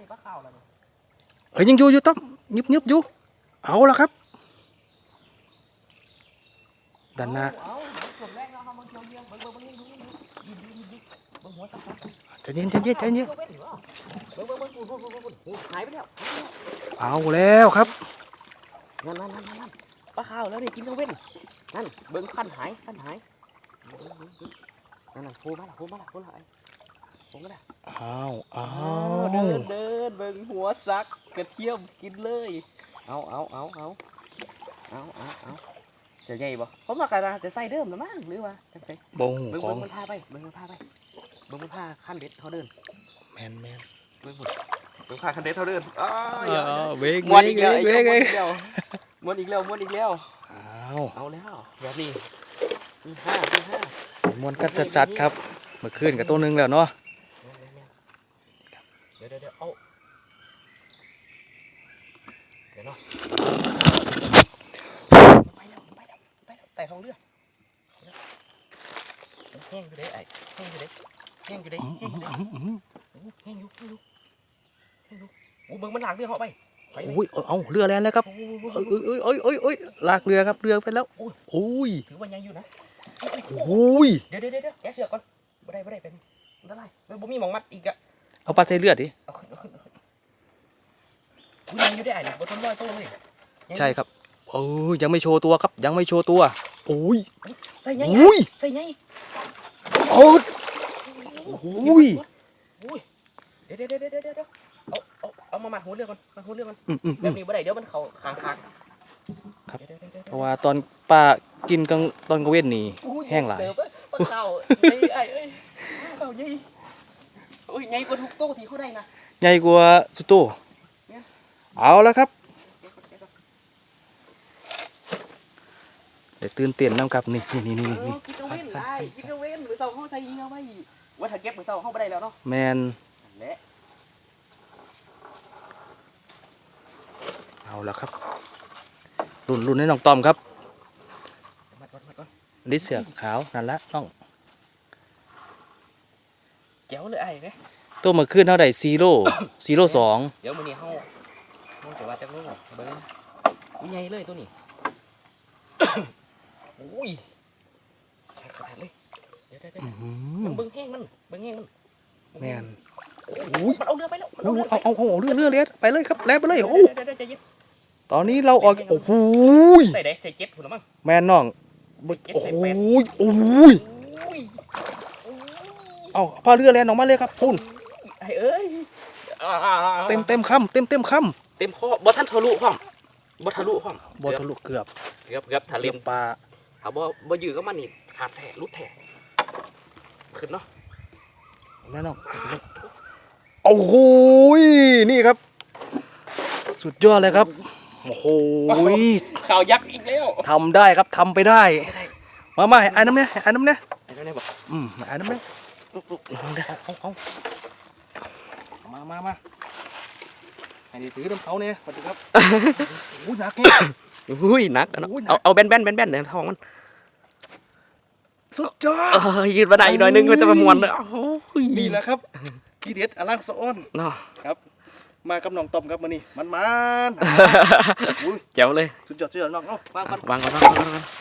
มีปลาขาวแล้วเฮ้ยยังอยู่อยู่ต้อมยิบยิบอยู่เอาละครับดันน้าใจเย็นใจเย็นใจเย็นหายไปแล้วเอาแล้วครับนั่นนั่นนั่นปลาขาวแล้วนี่กินต้องเว้นนั่นเบิ้งขั้นหายขั้นหายนั่นน่ะโผมาละโผมาละโผล่ละไอ้ผมก็ได้อ้าวอ้า นเดินเบิ่งหัวซักกระเทียมกินเลย เอาเอาเอาเอาเอาเอาเอาจะใหญ่บ่ผมว่ากระจะใส่เดิมนะมั้งหรือว่าจังไสบงเบิ่งขอเบิ่งงมันพาไปเบิ่งมันพาไปเบิ่งมันพาขั้นเด็ดเขาเดินแมนแมนเบิ่งพุ่นเบิ่งพาขั้นเด็ดเขาเดินอ้าเอวอเวกม้วนอีกแล้วเวกไอ้เวเจ้ากม้วนอีกแล้วม้วนอีกแล้วม้วนอีกแล้วเอาเอาแล้วแบบนี้มีห้ามีห้า มวนกันสัดๆครับเมื่อคืนกับตัวหนึงแล้วเนาะเดี๋ยวเดี๋ยวเดี๋ยวเอาเดี๋ยวเนาะไปแล้วไปแล้วไปแล้วไต่ท้องเรือแห้งอยู่เด้ไอ้แห้งอยู่เด้แห้งอยู่เด้แห้งอยู่เด้อื้อหือแห้งอยู่แห้งอยู่แห้งอยู่โอ้เบิ่งมันหลากเรือเหาะไปไปเลยโอ้ยเอาเอาเรือแล่นแล้วครับโอ้โหเอ้ยเอ้ยเอ้ยเอ้ยเอ้ยลากเรือครับเรือไปแล้วโอ้ยถือว่ายังอยู่นะโอ้ยเดี๋ยวเดี๋ยวเดี๋ยวแกะเสือกก่อนบ่ได้บ่ได้เป็นละลายมันบ่มีหมองมัดอีกอะเอาปลาใส่เลือดดิ เอาขึ้นเอาขึ้นเอาขึ้น อุ้ยยังอยู่ได้อะนี่บ่ทนร้อยตัวเลยยังอยู่ใช่ครับโอ้ยยังไม่โชว์ตัวครับ ยังไม่โชว์ตัวโอ้ยใส่ไงโอ้ยใส่ไงโอ้ยโอ้ยอุ้ยเดี๋ยวเดี๋ยวเดี๋ยวเดี๋ยวเดี๋ยวเอาเอาเอามามัดหัวเรือก่อนมัดหัวเรือก่อนอืมอืมแบอืบมนี้บ่ได้เดี๋ยวมันเข้าคางคางครับเดี๋ยวเดี๋ยวเดี๋ยวเพเดี๋ยวราะว่าตอนป้ากินกลางตอนกลางเว้นนี่อุ้ยแห้งหลายเดี๋ยวปะปลาข้าวไอ้ไอ้เอ้ยปลาข้าวใหญ่อุ้ยใหญ่กว่าทุกโต๊ะที่เขาได้นะใหญ่กว่าสุโตเนี่ย เอาแล้วครับเดี๋ยวก่อนเดี๋ยวก่อนเดี๋ยวตื่นเต้นน้ำกับนี่นี่นี่นี่เอนี่อกินกลางเว้นได้กินกลางเว้นมื้อเช้าเขาใส่ยิงเอาไว้ว่าถ้าเก็บมื้อเช้าเขาบ่ได้แล้วเนาะแมนนั่นแหละเอาแล้วครับรุ่นรุ่นให้น้องต้อมครับมัดมัดมัดก่อนลิเสือกขาวนั่นละน้องแจ๋วเลยไอ้เว้ยตัวเมื่อคืนเท่าไหร่ซีโร่ซีโร่สองเดี๋ยวมื้อนี้เฮาเฮา จะว่าจักโลเบิ่งอุ้ยใหญ่เลยตัวนี้อุ้ยแขกกระดาษเลยเดี๋ยวเดี๋ยวเดี๋ยวอื้อหืเบิ่องเบิ่งแห้งมันเบิ่งแห้งมันแมนโอ้ยมันเอาเรือไปแล้วมันโอ้เอาโหเรือไปเอาเอาเอาเรือเรือเลียไปเลยครับแล้วไปเลยโอ้เดี๋ยวเดี๋ยวเดี๋ยวใจเย็นตอนนี้เราออกโอ้โหยใส่ได้ใส่เจ็ดพุ่นละมั้งแมนน้องเจ็ดโอ้ใส่โหแปดยโอ้ยอุ้ยอุ้ยเอาพาเรือแลนออกมาเลยครับพุ่นไอ้เอ้ยอ่าเต็มเต็มคำเต็มเต็มค เต็มข้อบ่ทันทะลุพร้อมบ่ทะลุพร้อมำบอทะลุเกือบเกือบเกือบทะเกืเลอบปลาถ้าบ่บ่ยื้อก็มันนี่ขาดแท้รุดแท้ขึ้นเนาะแน่นอนโอ้โหยนี่ครับ สุดยอดเลยครับโอ้โหยข่าวยักษ์อีกแล้วทำได้ครับทำไปได้ มามาให้อ่านน้ำเนี่ยให้อ่านน้ำเนี่ยไอ้นั่นเนี่ยบอกอืมให้อ่านน้ำเนี่ยลุกลุกเอาเอาเอาเอามามามา ให้ดีถือน้ำเขาเนี่ยสวัสดีครับโอ้ยหนักแค่อุ้ยหนักอะเนาะอุ้ยหนักเอาเอาแบนแบนแบนแบนเดี๋ยวท้องมันสุดยอเอดอยืดมาได้อีกหน่อยนึงมันจะมามวนเลยโอ้ยนี่แหละครับทีเด็ดอลังสะอ้อนเนาะครับ มากับน้องต้อมครับมานี่มันมันอุ้ยแจ๋วเลยสุดยอดสุดยอดน้องเนาะวางกันวางก่อนวางก่อนวางก่อน